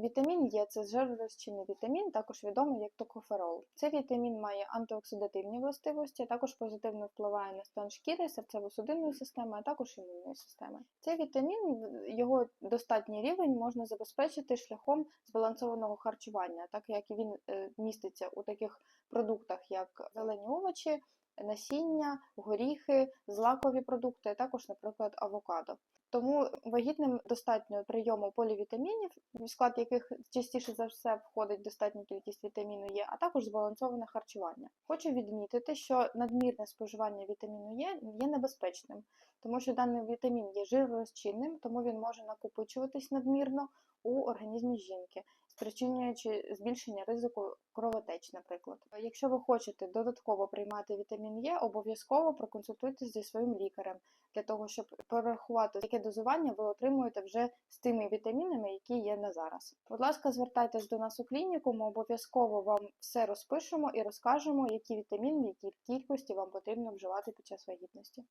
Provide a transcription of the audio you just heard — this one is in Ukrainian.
Вітамін Е це жиророзчинний вітамін, також відомий як токоферол. Цей вітамін має антиоксидативні властивості, також позитивно впливає на стан шкіри, серцево-судинної системи, а також імунної системи. Цей вітамін, його достатній рівень можна забезпечити шляхом збалансованого харчування, так як він е, міститься у таких продуктах, як зелені овочі, насіння, горіхи, злакові продукти, а також, наприклад, авокадо. Тому вагітним достатньо прийому полівітамінів, в склад яких частіше за все входить достатня кількість вітаміну Е, а також збалансоване харчування. Хочу відмітити, що надмірне споживання вітаміну Е є небезпечним, тому що даний вітамін є жиророзчинним, тому він може накопичуватись надмірно у організмі жінки, спричинюючи збільшення ризику кровотеч, наприклад. Якщо ви хочете додатково приймати вітамін Е, обов'язково проконсультуйтесь зі своїм лікарем для того, щоб порахувати, яке дозування ви отримуєте вже з тими вітамінами, які є на зараз. Будь ласка, звертайтесь до нас у клініку, ми обов'язково вам все розпишемо і розкажемо, які вітаміни, в якій кількості вам потрібно вживати під час вагітності.